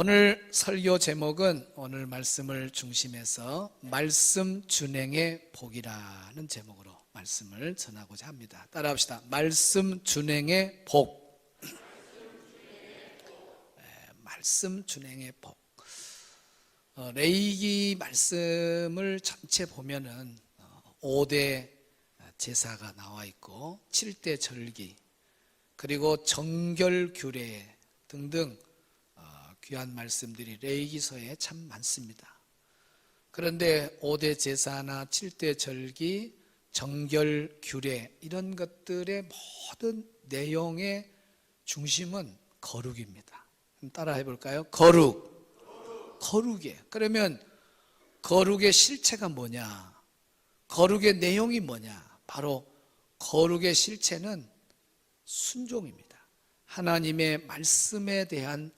오늘 설교 제목은 오늘 말씀을 중심해서 말씀 준행의 복이라는 제목으로 말씀을 전하고자 합니다. 따라합시다. 말씀 준행의 복. 네, 말씀 준행의 복. 어, 레이기 말씀을 전체 보면은 어, 5대 제사가 나와 있고 7대 절기 그리고 정결 규례 등등 어, 귀한 말씀들이 레이기서에 참 많습니다. 그런데 5대 제사나 7대 절기, 정결 규례 이런 것들의 모든 내용의 중심은 거룩입니다. 따라 해볼까요? 거룩. 거룩이에요. 그러면 거룩의 실체가 뭐냐? 거룩의 내용이 뭐냐? 바로 거룩의 실체는 순종입니다. 하나님의 말씀에 대한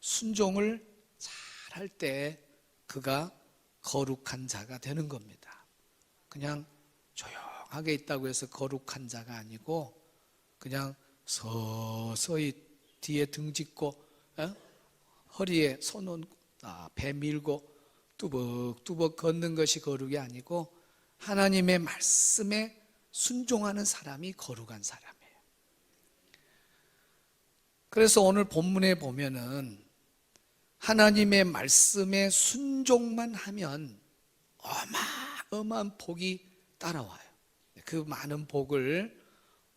순종을 잘 할 때 그가 거룩한 자가 되는 겁니다. 그냥 조용하게 있다고 해서 거룩한 자가 아니고 그냥 서서히 뒤에 등 짚고 어? 허리에 손 얹고 아, 배 밀고 뚜벅뚜벅 걷는 것이 거룩이 아니고 하나님의 말씀에 순종하는 사람이 거룩한 사람이에요. 그래서 오늘 본문에 보면은 하나님의 말씀에 순종만 하면 어마어마한 복이 따라와요. 그 많은 복을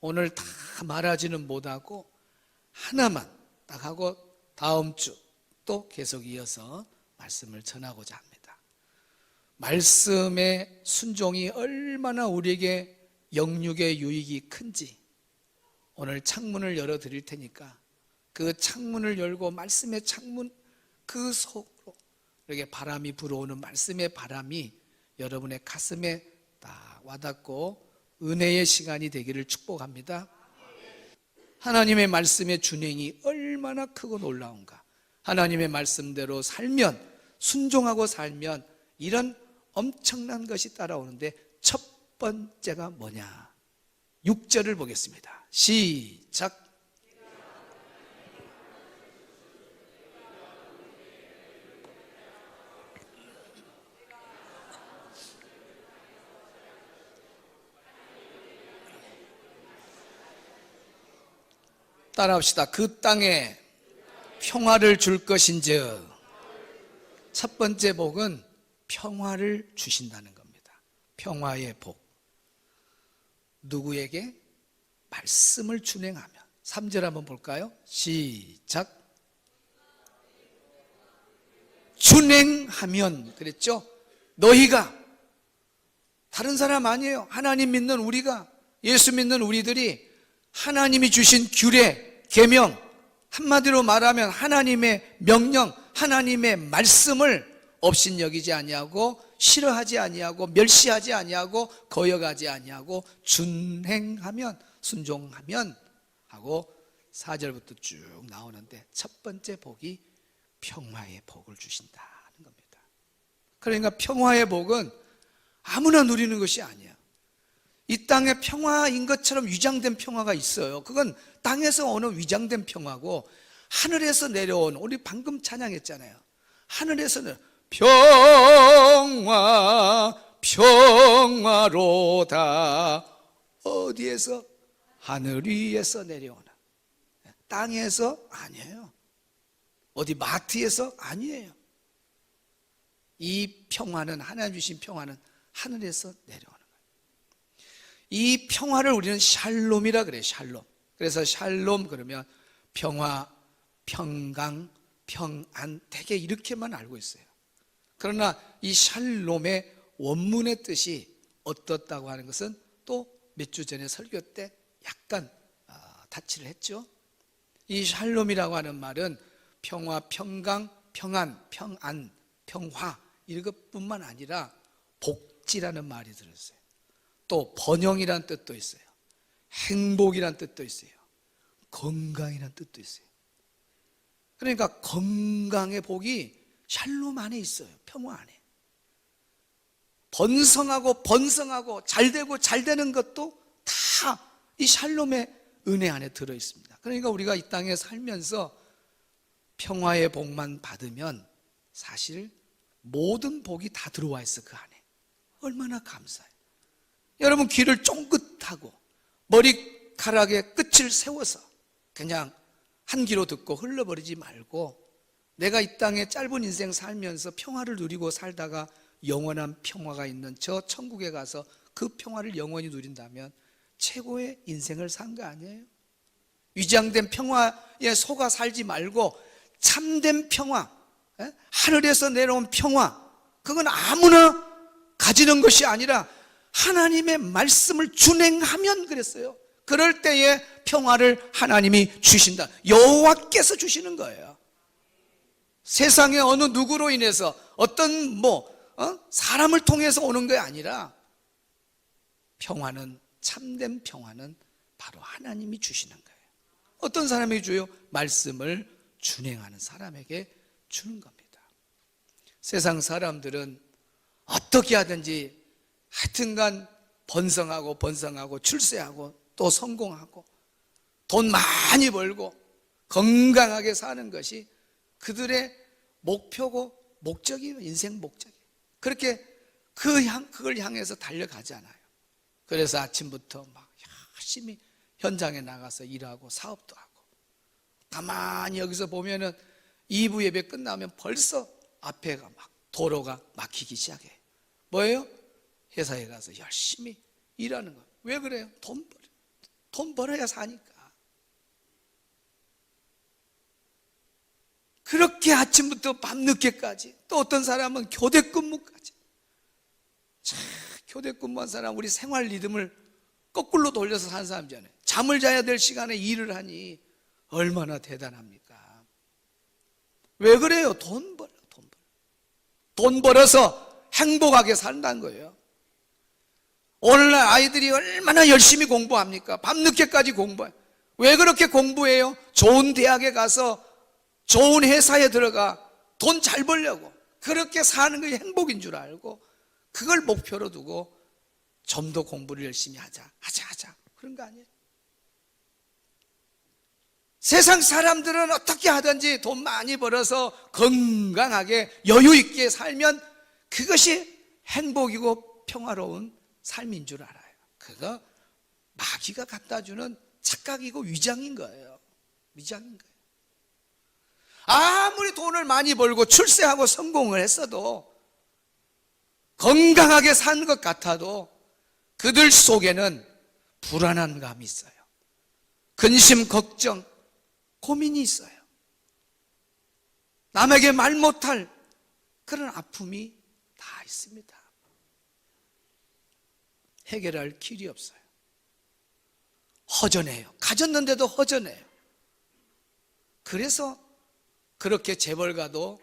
오늘 다 말하지는 못하고 하나만 딱 하고 다음 주 또 계속 이어서 말씀을 전하고자 합니다. 말씀의 순종이 얼마나 우리에게 영육의 유익이 큰지 오늘 창문을 열어 드릴 테니까 그 창문을 열고 말씀의 창문 그 속으로 이렇게 바람이 불어오는 말씀의 바람이 여러분의 가슴에 딱 와닿고 은혜의 시간이 되기를 축복합니다. 하나님의 말씀의 준행이 얼마나 크고 놀라운가. 하나님의 말씀대로 살면, 순종하고 살면 이런 엄청난 것이 따라오는데 첫 번째가 뭐냐? 6절을 보겠습니다. 시작. 따라합시다. 그 땅에 평화를 줄 것인즉 첫 번째 복은 평화를 주신다는 겁니다. 평화의 복. 누구에게? 말씀을 준행하면. 3절 한번 볼까요? 시작. 준행하면 그랬죠? 너희가 다른 사람 아니에요. 하나님 믿는 우리가 예수 믿는 우리들이 하나님이 주신 규례, 계명 한마디로 말하면 하나님의 명령, 하나님의 말씀을 업신여기지 아니하고 싫어하지 아니하고 멸시하지 아니하고 거역하지 아니하고 준행하면 순종하면 하고 4절부터 쭉 나오는데 첫 번째 복이 평화의 복을 주신다는 겁니다. 그러니까 평화의 복은 아무나 누리는 것이 아니야. 이 땅에 평화인 것처럼 위장된 평화가 있어요. 그건 땅에서 오는 위장된 평화고 하늘에서 내려온 우리 방금 찬양했잖아요. 하늘에서는 평화 평화로다 어디에서 하늘 위에서 내려오는 땅에서 아니에요. 어디 마트에서 아니에요. 이 평화는 하나님 주신 평화는 하늘에서 거예요. 이 평화를 우리는 샬롬이라 그래요. 샬롬. 그래서 샬롬 그러면 평화, 평강, 평안 되게 이렇게만 알고 있어요. 그러나 이 샬롬의 원문의 뜻이 어떻다고 하는 것은 또 몇 주 전에 설교 때 약간 아, 다치를 했죠. 이 샬롬이라고 하는 말은 평화, 평강, 평안, 평안, 평화 이것뿐만 아니라 복지라는 말이 들었어요. 또 번영이라는 뜻도 있어요. 행복이라는 뜻도 있어요. 건강이라는 뜻도 있어요. 그러니까 건강의 복이 샬롬 안에 있어요. 평화 안에. 번성하고 번성하고 잘 되고 잘 되는 것도 다 이 샬롬의 은혜 안에 들어 있습니다. 그러니까 우리가 이 땅에 살면서 평화의 복만 받으면 사실 모든 복이 다 들어와 있어 그 안에. 얼마나 감사해요. 여러분 귀를 쫑긋하고 머리카락에 끝을 세워서 그냥 한 귀로 듣고 흘러버리지 말고 내가 이 땅에 짧은 인생 살면서 평화를 누리고 살다가 영원한 평화가 있는 저 천국에 가서 그 평화를 영원히 누린다면 최고의 인생을 산 거 아니에요? 위장된 평화에 속아 살지 말고 참된 평화, 에? 하늘에서 내려온 평화, 그건 아무나 가지는 것이 아니라 하나님의 말씀을 준행하면 그랬어요. 그럴 때에 평화를 하나님이 주신다. 여호와께서 주시는 거예요. 세상의 어느 누구로 인해서 어떤 뭐 어? 사람을 통해서 오는 게 아니라 평화는 참된 평화는 바로 하나님이 주시는 거예요. 어떤 사람에게 줘요? 말씀을 준행하는 사람에게 주는 겁니다. 세상 사람들은 어떻게 하든지 하여튼간 번성하고 번성하고 출세하고 또 성공하고 돈 많이 벌고 건강하게 사는 것이 그들의 목표고 목적이에요. 인생 목적이에요. 그렇게 그 향, 그걸 향해서 달려가잖아요. 그래서 아침부터 막 열심히 현장에 나가서 일하고 사업도 하고 가만히 여기서 보면은 2부 예배 끝나면 벌써 앞에가 막 도로가 막히기 시작해. 뭐예요? 회사에 가서 열심히 일하는 거. 왜 그래요? 돈 벌, 돈 벌어야 사니까. 그렇게 아침부터 밤늦게까지 또 어떤 사람은 교대 근무까지 참 교대 근무한 사람 우리 생활 리듬을 거꾸로 돌려서 사는 사람이잖아요 잠을 자야 될 시간에 일을 하니 얼마나 대단합니까 왜 그래요? 돈 벌어 돈 벌어 돈 벌어서 행복하게 산다는 거예요 오늘날 아이들이 얼마나 열심히 공부합니까? 밤늦게까지 공부해 왜 그렇게 공부해요? 좋은 대학에 가서 좋은 회사에 들어가 돈 잘 벌려고 그렇게 사는 게 행복인 줄 알고 그걸 목표로 두고 좀 더 공부를 열심히 하자 하자 하자 그런 거 아니에요 세상 사람들은 어떻게 하든지 돈 많이 벌어서 건강하게 여유 있게 살면 그것이 행복이고 평화로운 삶인 줄 알아요 그거 마귀가 갖다 주는 착각이고 위장인 거예요 위장인 거예요 아무리 돈을 많이 벌고 출세하고 성공을 했어도 건강하게 산 것 같아도 그들 속에는 불안한 감이 있어요. 근심, 걱정, 고민이 있어요. 남에게 말 못할 그런 아픔이 다 있습니다. 해결할 길이 없어요. 허전해요. 가졌는데도 허전해요. 그래서 그렇게 재벌가도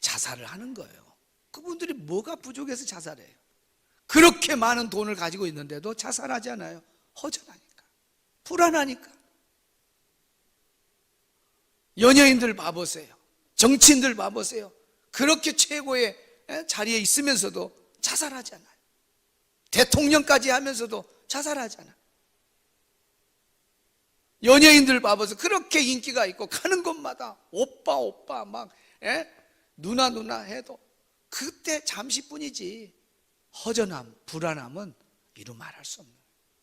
자살을 하는 거예요. 그분들이 뭐가 부족해서 자살해요? 그렇게 많은 돈을 가지고 있는데도 자살하지 않아요. 허전하니까. 불안하니까. 연예인들 봐보세요. 정치인들 봐보세요. 그렇게 최고의 자리에 있으면서도 자살하지 않아요. 대통령까지 하면서도 자살하지 않아요. 연예인들 봐봐서 그렇게 인기가 있고 가는 곳마다 오빠 오빠 막 예? 누나 누나 해도 그때 잠시뿐이지 허전함 불안함은 이루 말할 수 없는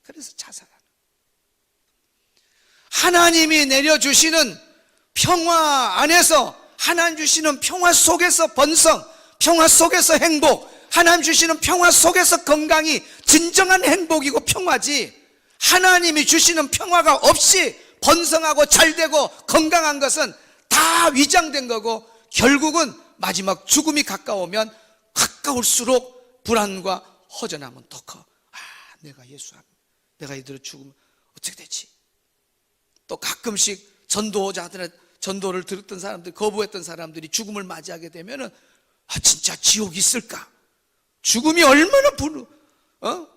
그래서 자살하는 하나님이 내려주시는 평화 안에서 하나님 주시는 평화 속에서 번성 평화 속에서 행복 하나님 주시는 평화 속에서 건강이 진정한 행복이고 평화지 하나님이 주시는 평화가 없이 번성하고 잘되고 건강한 것은 다 위장된 거고 결국은 마지막 죽음이 가까우면 가까울수록 불안과 허전함은 더 커. 아, 내가 예수 안, 내가 이대로 죽으면 어떻게 되지? 또 가끔씩 전도자들의 전도를 들었던 사람들, 거부했던 사람들이 죽음을 맞이하게 되면은 아, 진짜 지옥이 있을까? 죽음이 얼마나 불, 어?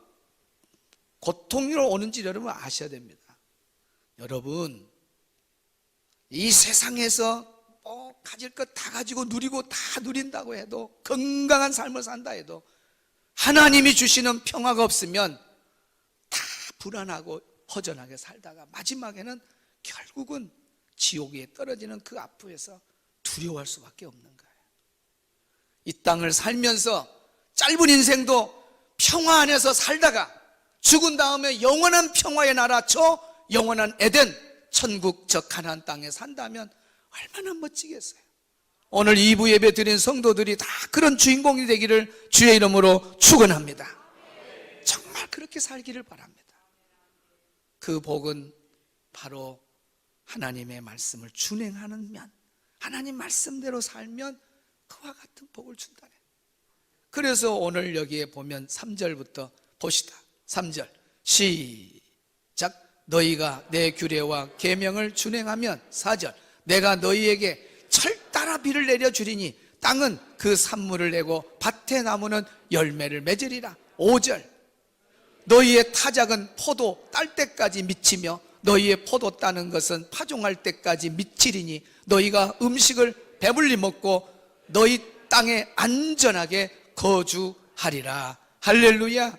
고통으로 오는지 여러분 아셔야 됩니다. 여러분, 이 세상에서 뭐 가질 것 다 가지고 누리고 다 누린다고 해도 건강한 삶을 산다 해도 하나님이 주시는 평화가 없으면 다 불안하고 허전하게 살다가 마지막에는 결국은 지옥에 떨어지는 그 앞에서 두려워할 수밖에 없는 거예요. 이 땅을 살면서 짧은 인생도 평화 안에서 살다가 죽은 다음에 영원한 평화의 나라 저 영원한 에덴 천국 저 가나안 땅에 산다면 얼마나 멋지겠어요. 오늘 2부 예배 드린 성도들이 다 그런 주인공이 되기를 주의 이름으로 축원합니다. 정말 그렇게 살기를 바랍니다. 그 복은 바로 하나님의 말씀을 준행하는 면, 하나님 말씀대로 살면 그와 같은 복을 준다네. 그래서 오늘 여기에 보면 3절부터 보시다. 3절. 시작. 너희가 내 규례와 계명을 준행하면 4절. 내가 너희에게 철따라 비를 내려 주리니 땅은 그 산물을 내고 밭의 나무는 열매를 맺으리라. 5절. 너희의 타작은 포도 딸 때까지 미치며 너희의 포도 따는 것은 파종할 때까지 미치리니 너희가 음식을 배불리 먹고 너희 땅에 안전하게 거주하리라. 할렐루야.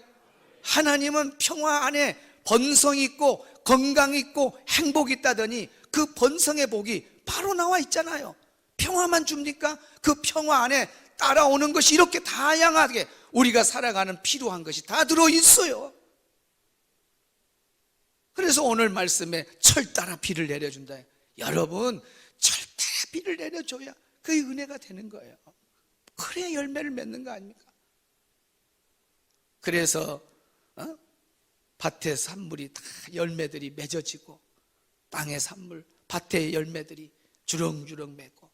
하나님은 평화 안에 번성 있고 건강 있고 행복 있다더니 그 번성의 복이 바로 나와 있잖아요. 평화만 줍니까? 그 평화 안에 따라오는 것이 이렇게 다양하게 우리가 살아가는 필요한 것이 다 들어 있어요. 그래서 오늘 말씀에 철 따라 비를 내려준다. 여러분, 철 따라 비를 내려줘야 그 은혜가 되는 거예요. 그래야 열매를 맺는 거 아닙니까? 그래서 어? 밭의 산물이 다 열매들이 맺어지고 땅의 산물, 밭의 열매들이 주렁주렁 맺고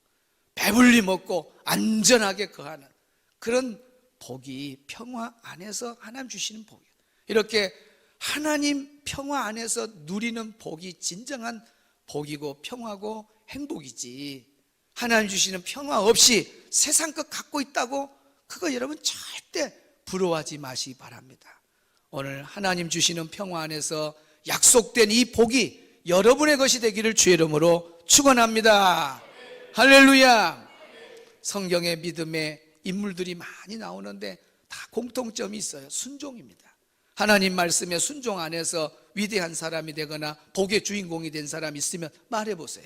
배불리 먹고 안전하게 거하는 그런 복이 평화 안에서 하나님 주시는 복이에요. 이렇게 하나님 평화 안에서 누리는 복이 진정한 복이고 평화고 행복이지. 하나님 주시는 평화 없이 세상 것 갖고 있다고 그거 여러분 절대 부러워하지 마시기 바랍니다. 오늘 하나님 주시는 평화 안에서 약속된 이 복이 여러분의 것이 되기를 주의 이름으로 축원합니다. 할렐루야. 성경의 믿음의 인물들이 많이 나오는데 다 공통점이 있어요. 순종입니다. 하나님 말씀에 순종 안에서 위대한 사람이 되거나 복의 주인공이 된 사람이 있으면 말해 보세요.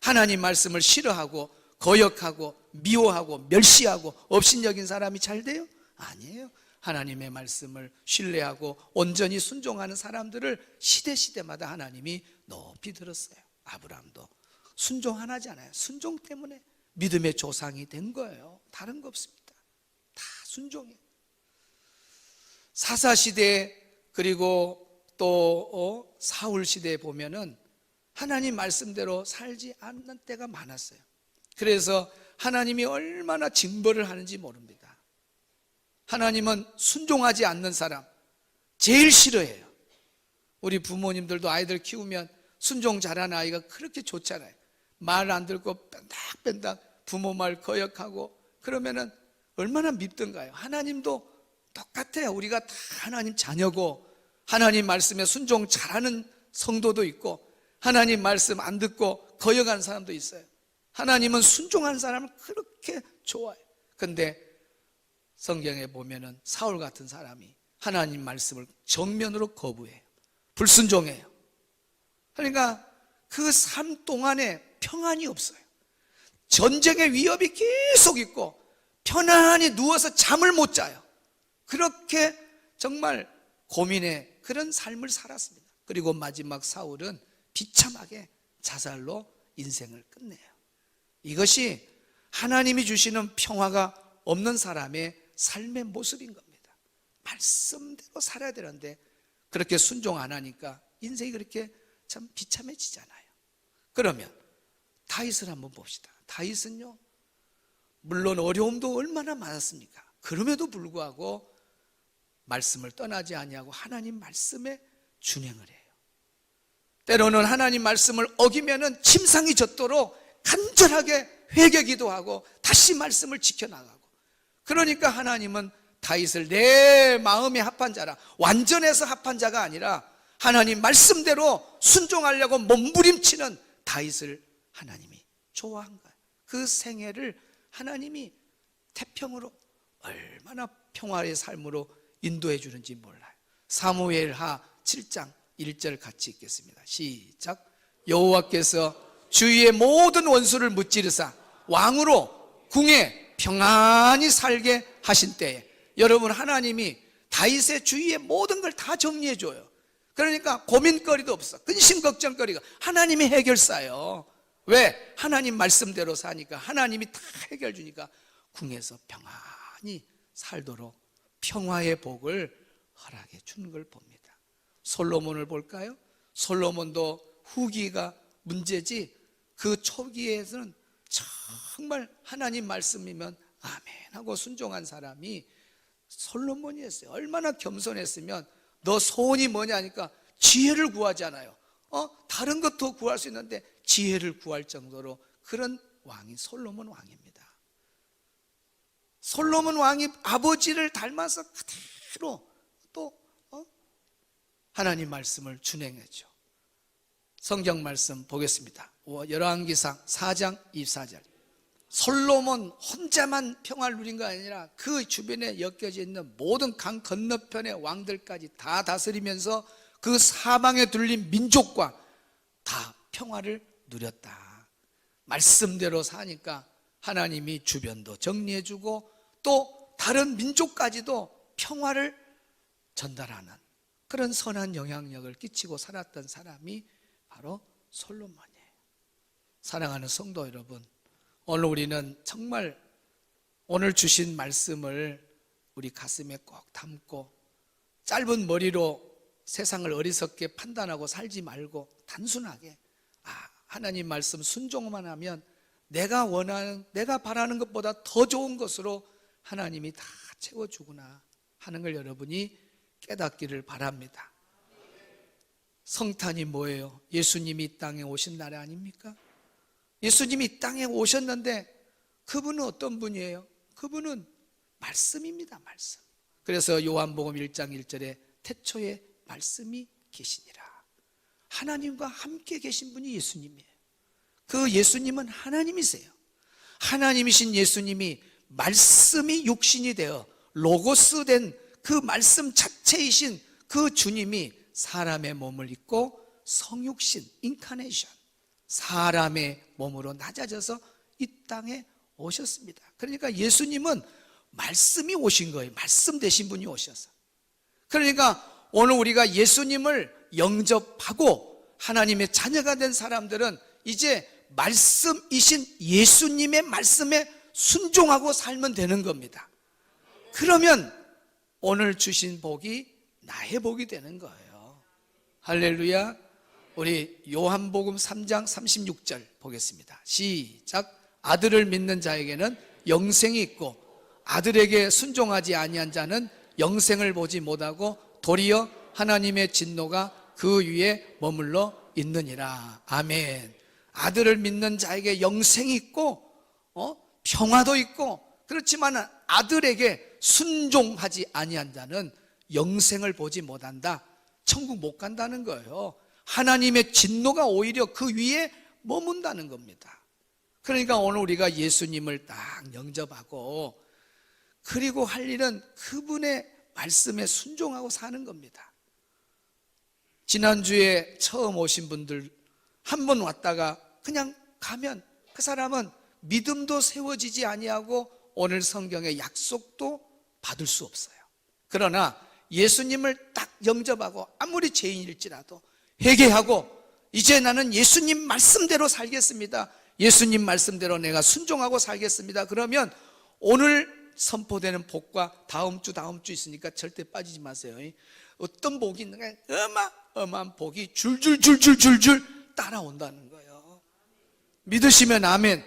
하나님 말씀을 싫어하고 거역하고 미워하고 멸시하고 업신여긴 사람이 잘 돼요? 아니에요. 하나님의 말씀을 신뢰하고 온전히 순종하는 사람들을 시대 시대마다 하나님이 높이 들었어요. 아브라함도 순종 하나잖아요. 순종 때문에 믿음의 조상이 된 거예요. 다른 거 없습니다. 다 순종이에요. 사사 시대 그리고 또 어, 사울 시대에 보면은 하나님 말씀대로 살지 않는 때가 많았어요. 그래서 하나님이 얼마나 징벌을 하는지 모릅니다. 하나님은 순종하지 않는 사람 제일 싫어해요. 우리 부모님들도 아이들 키우면 순종 잘하는 아이가 그렇게 좋잖아요. 말 안 듣고 뺀닥뺀닥 부모 말 거역하고 그러면은 얼마나 밉던가요? 하나님도 똑같아요. 우리가 다 하나님 자녀고 하나님 말씀에 순종 잘하는 성도도 있고 하나님 말씀 안 듣고 거역한 사람도 있어요. 하나님은 순종한 사람을 그렇게 좋아해요. 근데 성경에 보면은 사울 같은 사람이 하나님 말씀을 정면으로 거부해요. 불순종해요. 그러니까 그 삶 동안에 평안이 없어요. 전쟁의 위협이 계속 있고 편안히 누워서 잠을 못 자요. 그렇게 정말 고민의 그런 삶을 살았습니다. 그리고 마지막 사울은 비참하게 자살로 인생을 끝내요. 이것이 하나님이 주시는 평화가 없는 사람의 삶의 모습인 겁니다. 말씀대로 살아야 되는데 그렇게 순종 안 하니까 인생이 그렇게 참 비참해지잖아요. 그러면 다윗을 한번 봅시다. 다윗은요, 물론 어려움도 얼마나 많았습니까? 그럼에도 불구하고 말씀을 떠나지 아니하고 하나님 말씀에 준행을 해요. 때로는 하나님 말씀을 어기면은 침상이 젖도록 간절하게 회개 기도하고 다시 말씀을 지켜나가고 그러니까 하나님은 다윗을 내 마음에 합한 자라 완전해서 합한 자가 아니라 하나님 말씀대로 순종하려고 몸부림치는 다윗을 하나님이 좋아한 거예요. 그 생애를 하나님이 태평으로 얼마나 평화의 삶으로 인도해 주는지 몰라요. 사무엘하 7장 1절 같이 읽겠습니다. 시작. 여호와께서 주위의 모든 원수를 무찌르사 왕으로 궁에 평안히 살게 하신 때에 여러분 하나님이 다윗의 주위의 모든 걸 다 정리해 줘요. 그러니까 고민거리도 없어. 근심 걱정거리가 하나님이 해결사요. 왜? 하나님 말씀대로 사니까 하나님이 다 해결 주니까 궁에서 평안히 살도록 평화의 복을 허락해 주는 걸 봅니다. 솔로몬을 볼까요? 솔로몬도 후기가 문제지 그 초기에서는 정말 하나님 말씀이면 아멘 하고 순종한 사람이 솔로몬이었어요. 얼마나 겸손했으면 너 소원이 뭐냐니까 지혜를 구하잖아요. 어? 다른 것도 구할 수 있는데 지혜를 구할 정도로 그런 왕이 솔로몬 왕입니다. 솔로몬 왕이 아버지를 닮아서 그대로 또 어? 하나님 말씀을 준행했죠. 성경 말씀 보겠습니다. 열왕기상 4장 24절. 솔로몬 혼자만 평화를 누린 거 아니라 그 주변에 엮여져 있는 모든 강 건너편의 왕들까지 다 다스리면서 그 사방에 둘린 민족과 다 평화를 누렸다. 말씀대로 사니까 하나님이 주변도 정리해주고 또 다른 민족까지도 평화를 전달하는 그런 선한 영향력을 끼치고 살았던 사람이 바로 솔로몬이에요. 사랑하는 성도 여러분, 오늘 우리는 정말 오늘 주신 말씀을 우리 가슴에 꼭 담고 짧은 머리로 세상을 어리석게 판단하고 살지 말고 단순하게 아, 하나님 말씀 순종만 하면 내가 원하는 내가 바라는 것보다 더 좋은 것으로 하나님이 다 채워주구나 하는 걸 여러분이 깨닫기를 바랍니다. 성탄이 뭐예요? 예수님이 이 땅에 오신 날 아닙니까? 예수님이 이 땅에 오셨는데 그분은 어떤 분이에요? 그분은 말씀입니다, 말씀. 그래서 요한복음 1장 1절에 태초에 말씀이 계시니라. 하나님과 함께 계신 분이 예수님이에요. 그 예수님은 하나님이세요. 하나님이신 예수님이 말씀이 육신이 되어 로고스 된 그 말씀 자체이신 그 주님이 사람의 몸을 입고 성육신, 인카네이션, 사람의 몸으로 낮아져서 이 땅에 오셨습니다. 그러니까 예수님은 말씀이 오신 거예요. 말씀 되신 분이 오셔서. 그러니까 오늘 우리가 예수님을 영접하고 하나님의 자녀가 된 사람들은 이제 말씀이신 예수님의 말씀에 순종하고 살면 되는 겁니다. 그러면 오늘 주신 복이 나의 복이 되는 거예요. 할렐루야. 우리 요한복음 3장 36절 보겠습니다. 시작. 아들을 믿는 자에게는 영생이 있고 아들에게 순종하지 아니한 자는 영생을 보지 못하고 도리어 하나님의 진노가 그 위에 머물러 있느니라. 아멘. 아들을 믿는 자에게 영생이 있고 어? 평화도 있고 그렇지만 아들에게 순종하지 아니한 자는 영생을 보지 못한다. 천국 못 간다는 거예요. 하나님의 진노가 오히려 그 위에 머문다는 겁니다. 그러니까 오늘 우리가 예수님을 딱 영접하고 그리고 할 일은 그분의 말씀에 순종하고 사는 겁니다. 지난주에 처음 오신 분들 한 번 왔다가 그냥 가면 그 사람은 믿음도 세워지지 아니하고 오늘 성경의 약속도 받을 수 없어요. 그러나 예수님을 딱 영접하고 아무리 죄인일지라도 회개하고 이제 나는 예수님 말씀대로 살겠습니다. 예수님 말씀대로 내가 순종하고 살겠습니다. 그러면 오늘 선포되는 복과 다음 주 다음 주 있으니까 절대 빠지지 마세요. 어떤 복이 있는가? 어마어마한 복이 줄줄줄줄줄줄 따라온다는 거예요. 믿으시면 아멘.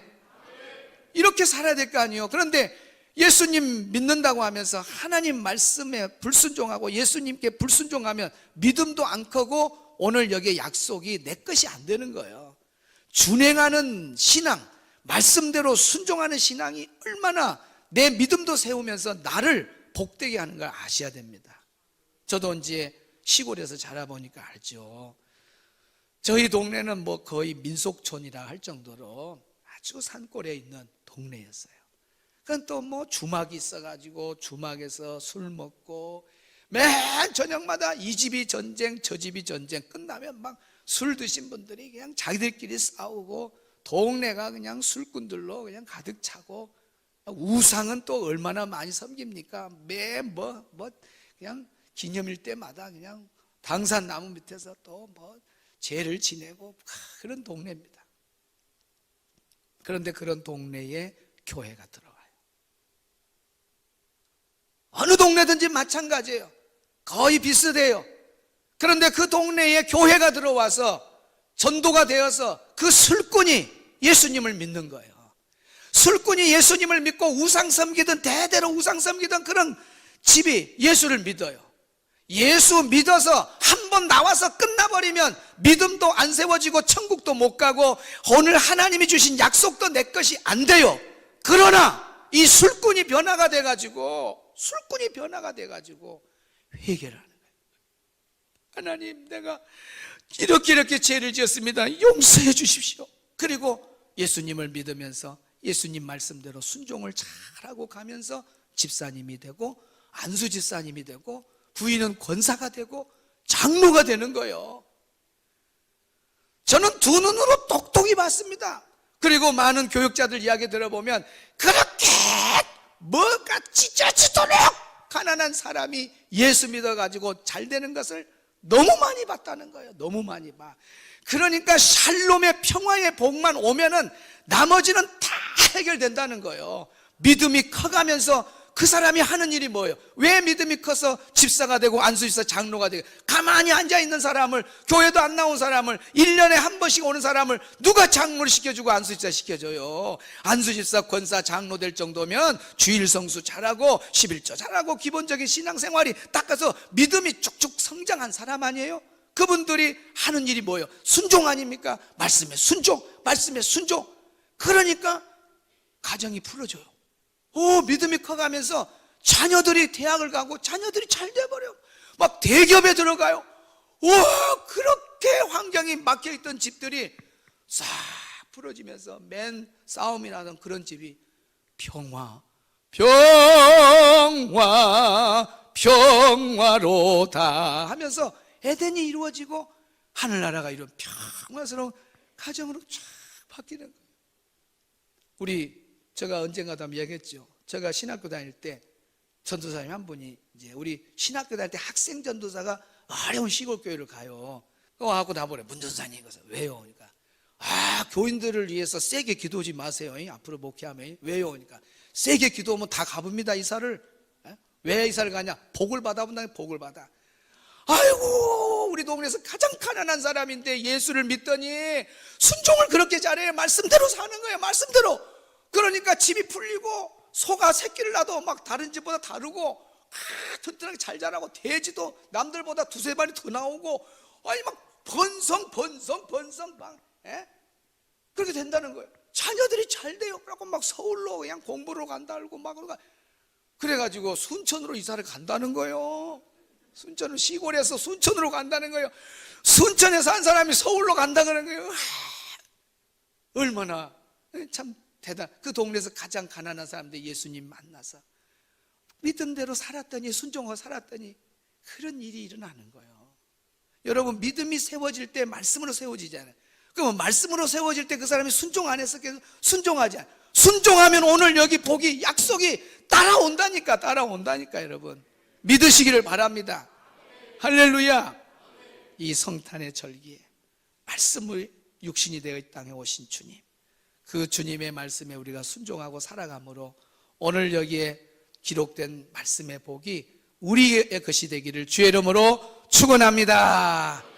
이렇게 살아야 될 거 아니에요. 그런데 예수님 믿는다고 하면서 하나님 말씀에 불순종하고 예수님께 불순종하면 믿음도 안 크고 오늘 여기에 약속이 내 것이 안 되는 거예요. 준행하는 신앙, 말씀대로 순종하는 신앙이 얼마나 내 믿음도 세우면서 나를 복되게 하는 걸 아셔야 됩니다. 저도 이제 시골에서 자라보니까 알죠. 저희 동네는 뭐 거의 민속촌이라 할 정도로 아주 산골에 있는 동네였어요. 그건 또 뭐 주막이 있어가지고 주막에서 술 먹고 맨 저녁마다 이 집이 전쟁 저 집이 전쟁 끝나면 막 술 드신 분들이 그냥 자기들끼리 싸우고 동네가 그냥 술꾼들로 그냥 가득 차고 우상은 또 얼마나 많이 섬깁니까? 매뭐뭐 그냥 기념일 때마다 그냥 당산 나무 밑에서 또 뭐 죄를 지내고 그런 동네입니다. 그런데 그런 동네에 교회가 들어와요. 어느 동네든지 마찬가지예요. 거의 비슷해요. 그런데 그 동네에 교회가 들어와서 전도가 되어서 그 술꾼이 예수님을 믿는 거예요. 술꾼이 예수님을 믿고 우상 섬기던 대대로 우상 섬기던 그런 집이 예수를 믿어요. 예수 믿어서 한 번 나와서 끝나버리면 믿음도 안 세워지고 천국도 못 가고 오늘 하나님이 주신 약속도 내 것이 안 돼요. 그러나 이 술꾼이 변화가 돼가지고 술꾼이 변화가 돼가지고 회개를 하는 거예요. 하나님, 내가 이렇게 이렇게 죄를 지었습니다. 용서해 주십시오. 그리고 예수님을 믿으면서 예수님 말씀대로 순종을 잘하고 가면서 집사님이 되고 안수 집사님이 되고 부인은 권사가 되고 장로가 되는 거예요. 저는 두 눈으로 똑똑히 봤습니다. 그리고 많은 교육자들 이야기 들어보면 그렇게 뭐가 찢어지도록 가난한 사람이 예수 믿어가지고 잘 되는 것을 너무 많이 봤다는 거예요. 너무 많이 봐. 그러니까 샬롬의 평화의 복만 오면은 나머지는 다 해결된다는 거예요. 믿음이 커가면서 그 사람이 하는 일이 뭐예요? 왜 믿음이 커서 집사가 되고 안수집사 장로가 되고 가만히 앉아 있는 사람을 교회도 안 나온 사람을 1년에 한 번씩 오는 사람을 누가 장로를 시켜주고 안수집사 시켜줘요? 안수집사 권사 장로 될 정도면 주일 성수 잘하고 11조 잘하고 기본적인 신앙생활이 닦아서 믿음이 쭉쭉 성장한 사람 아니에요? 그분들이 하는 일이 뭐예요? 순종 아닙니까? 말씀에 순종, 말씀에 순종. 그러니까 가정이 풀어져요. 오, 믿음이 커가면서 자녀들이 대학을 가고 자녀들이 잘 돼버려. 막 대기업에 들어가요. 와, 그렇게 환경이 막혀있던 집들이 싹 풀어지면서 맨 싸움이 나던 그런 집이 평화, 평화, 평화로다 하면서 에덴이 이루어지고 하늘나라가 이룬 평화스러운 가정으로 쫙 바뀌는 거예요. 우리 제가 언젠가도 한번 얘기했죠. 제가 신학교 다닐 때 전도사님 한 분이 이제 우리 신학교 다닐 때 학생 전도사가 어려운 시골 교회를 가요. 그거 하고 나보래 문 전사님 그래서 왜요? 그러니까 아 교인들을 위해서 세게 기도하지 마세요. 앞으로 목회하면 왜요? 그러니까 세게 기도하면 다 가봅니다 이사를. 에? 왜 이사를 가냐? 복을 받아본다 복을 받아. 아이고 우리 동네에서 가장 가난한 사람인데 예수를 믿더니 순종을 그렇게 잘해 말씀대로 사는 거예요 말씀대로 그러니까 집이 풀리고 소가 새끼를 낳아도 막 다른 집보다 다르고 아, 튼튼하게 잘 자라고 돼지도 남들보다 두세 마리 더 나오고 아니 막 번성 번성 번성 막 예? 그렇게 된다는 거예요 자녀들이 잘 돼요 그래갖고 막 서울로 그냥 공부로 간다고 막 그러가 그래가지고 순천으로 이사를 간다는 거예요 순천은 시골에서 순천으로 간다는 거예요. 순천에서 한 사람이 서울로 간다 그러는 거예요. 하, 얼마나 참 대단. 그 동네에서 가장 가난한 사람들 예수님 만나서 믿음대로 살았더니 순종하고 살았더니 그런 일이 일어나는 거예요. 여러분 믿음이 세워질 때 말씀으로 세워지잖아요. 그러면 말씀으로 세워질 때 그 사람이 순종 안 해서 계속 순종하지 않아요. 순종하면 오늘 여기 복이 약속이 따라온다니까 따라온다니까 여러분. 믿으시기를 바랍니다. 할렐루야. 이 성탄의 절기에 말씀을 육신이 되어 이 땅에 오신 주님. 그 주님의 말씀에 우리가 순종하고 살아감으로 오늘 여기에 기록된 말씀의 복이 우리의 것이 되기를 주의 이름으로 축원합니다.